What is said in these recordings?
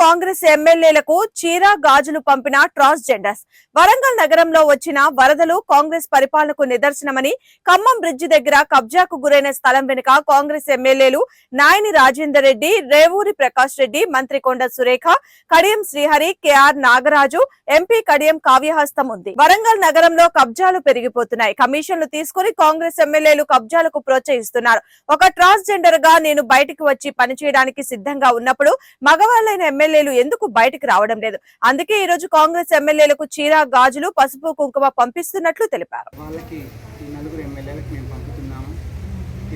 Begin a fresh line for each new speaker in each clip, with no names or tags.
కాంగ్రెస్ ఎమ్మెల్యేలకు చీర గాజులు పంపిన ట్రాన్స్ జెండర్స్ వరంగల్ నగరంలో వచ్చిన వరదలు కాంగ్రెస్ పరిపాలనకు నిదర్శనమని ఖమ్మం బ్రిడ్జి దగ్గర కబ్జాకు గురైన స్థలం వెనుక కాంగ్రెస్ ఎమ్మెల్యేలు నాయని రాజేందర్ రెడ్డి రేవూరి ప్రకాష్ రెడ్డి మంత్రి Konda Surekha Kadiyam Srihari K R Nagaraju MP Kadiyam కావ్యహస్తం ఉంది. వరంగల్ నగరంలో కబ్జాలు పెరిగిపోతున్నాయి. కమిషన్లు తీసుకుని కాంగ్రెస్ ఎమ్మెల్యేలు కబ్జాలకు ప్రోత్సహిస్తున్నారు. ఒక ట్రాన్స్ జెండర్గా నేను బయటికి వచ్చి పనిచేయడానికి సిద్ధంగా ఉన్నప్పుడు మగవాళ్ళైన ఎమ్మెల్యే ఎమ్మెల్యేలు ఎందుకు బయటకు రావడం లేదు? అందుకే ఈ రోజు కాంగ్రెస్ ఎమ్మెల్యేలకు చీర గాజులు పసుపు కుంకుమ పంపిస్తున్నట్లు తెలిపారు.
వాళ్ళకి ఈ నలుగురు ఎమ్మెల్యేలకు మేము పంపుతున్నాము.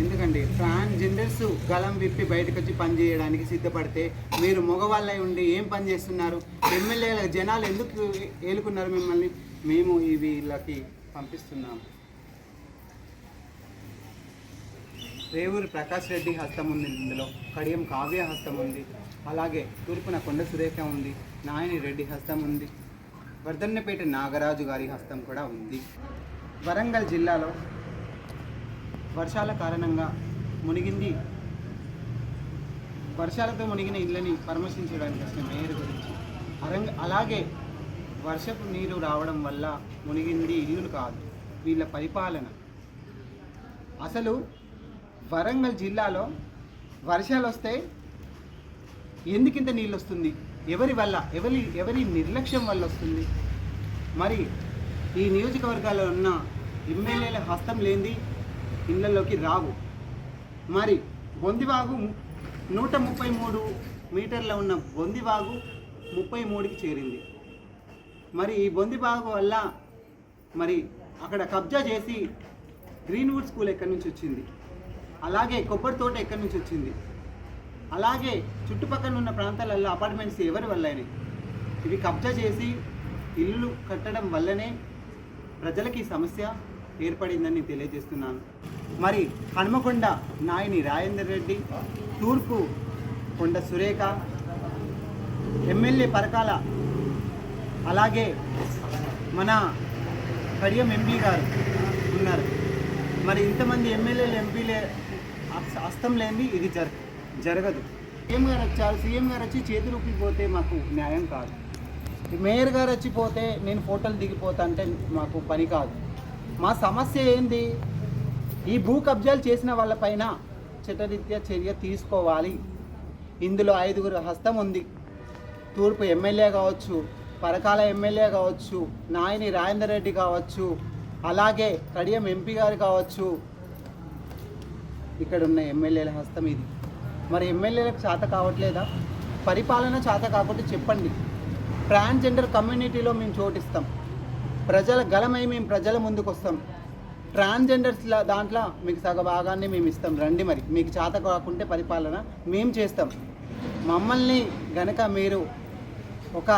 ఎందుకండి ట్రాన్స్జెండర్స్ గలం విప్పి బయటకు వచ్చి పని చేయడానికి సిద్ధపడితే మీరు మగవాళ్ళై ఉండి ఏం పని చేస్తున్నారు? ఎమ్మెల్యేల జనాలు ఎందుకు ఏలుకున్నారు మిమ్మల్ని? మేము ఇవి వీళ్ళకి పంపిస్తున్నాము. రేవూరి ప్రకాష్ రెడ్డి హస్తం ఉంది ఇందులో కడియం కావ్య హస్తం ఉంది అలాగే తూర్పున కొండ సురేఖ ఉంది నాయని రెడ్డి హస్తం ఉంది వర్ధన్నపేట నాగరాజు గారి హస్తం కూడా ఉంది. వరంగల్ జిల్లాలో వర్షాల కారణంగా మునిగింది. వర్షాలతో మునిగిన ఇళ్ళని పరామర్శించడానికి వచ్చిన మేయర్ గురించి అరంగ అలాగే వర్షపు నీరు రావడం వల్ల మునిగింది ఇల్లులు కాదు వీళ్ళ పరిపాలన. అసలు వరంగల్ జిల్లాలో వర్షాలు వస్తే ఎందుకింత నీళ్ళు వస్తుంది? ఎవరి వల్ల ఎవరి ఎవరి నిర్లక్ష్యం వల్ల వస్తుంది? మరి ఈ నియోజకవర్గాల్లో ఉన్న ఎమ్మెల్యేల హస్తం లేనిది ఇళ్ళలోకి రావు. మరి బొందివాగు నూట ముప్పై మూడు మీటర్ల ఉన్న బొందివాగు ముప్పై మూడుకి చేరింది. మరి ఈ బొందివాగు వల్ల మరి అక్కడ కబ్జా చేసి గ్రీన్వుడ్ స్కూల్ ఎక్కడి నుంచి వచ్చింది? అలాగే కొబ్బరి తోట ఎక్కడి నుంచి వచ్చింది? అలాగే చుట్టుపక్కల ఉన్న ప్రాంతాలలో అపార్ట్మెంట్స్ ఎవరి వల్లనే? ఇవి కబ్జా చేసి ఇల్లు కట్టడం వల్లనే ప్రజలకి సమస్య ఏర్పడిందని తెలియజేస్తున్నాను. మరి హనుమకొండ నాయని రాజేందర్ రెడ్డి తూర్పు కొండ సురేఖ ఎమ్మెల్యే పరకాల అలాగే మన కడియం ఎంపీ గారు ఉన్నారు. మరి ఇంతమంది ఎమ్మెల్యేలు ఎంపీలే హస్తం లేనిది ఇది జర జరగదు. సీఎం గారు వచ్చారు సీఎం గారు వచ్చి చేతులు ఊపిపోతే మాకు న్యాయం కాదు. మేయర్ గారు వచ్చిపోతే నేను ఫోటోలు దిగిపోతా అంటే మాకు పని కాదు. మా సమస్య ఏంది? ఈ భూ కబ్జాలు చేసిన వాళ్ళపైన చట్టరీత్యా చర్య తీసుకోవాలి. ఇందులో ఐదుగురు హస్తం ఉంది. తూర్పు ఎమ్మెల్యే కావచ్చు పరకాల ఎమ్మెల్యే కావచ్చు నాయని రాజేందర్ రెడ్డి కావచ్చు అలాగే కడియం ఎంపీ గారు కావచ్చు. ఇక్కడ ఉన్న ఎమ్మెల్యేల హస్తం ఇది. మరి ఎమ్మెల్యేలకు చేత కావట్లేదా? పరిపాలన చేత కాకుండా చెప్పండి. ట్రాన్స్జెండర్ కమ్యూనిటీలో మేము చోటిస్తాం. ప్రజల గలమై మేము ప్రజల ముందుకు వస్తాం ట్రాన్స్జెండర్స్ దాంట్లో మీకు సగ భాగాన్ని మేము ఇస్తాం. రండి మరి. మీకు చేత కాకుంటే పరిపాలన మేము చేస్తాం. మమ్మల్ని గనక మీరు ఒక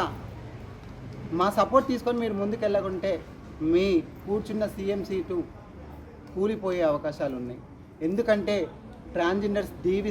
మా సపోర్ట్ తీసుకొని మీరు ముందుకు వెళ్ళకుంటే మీ కూర్చున్న సీఎం సీటు కూలిపోయే అవకాశాలు ఉన్నాయి ఎందుకంటే ట్రాన్స్జెండర్స్ దీవి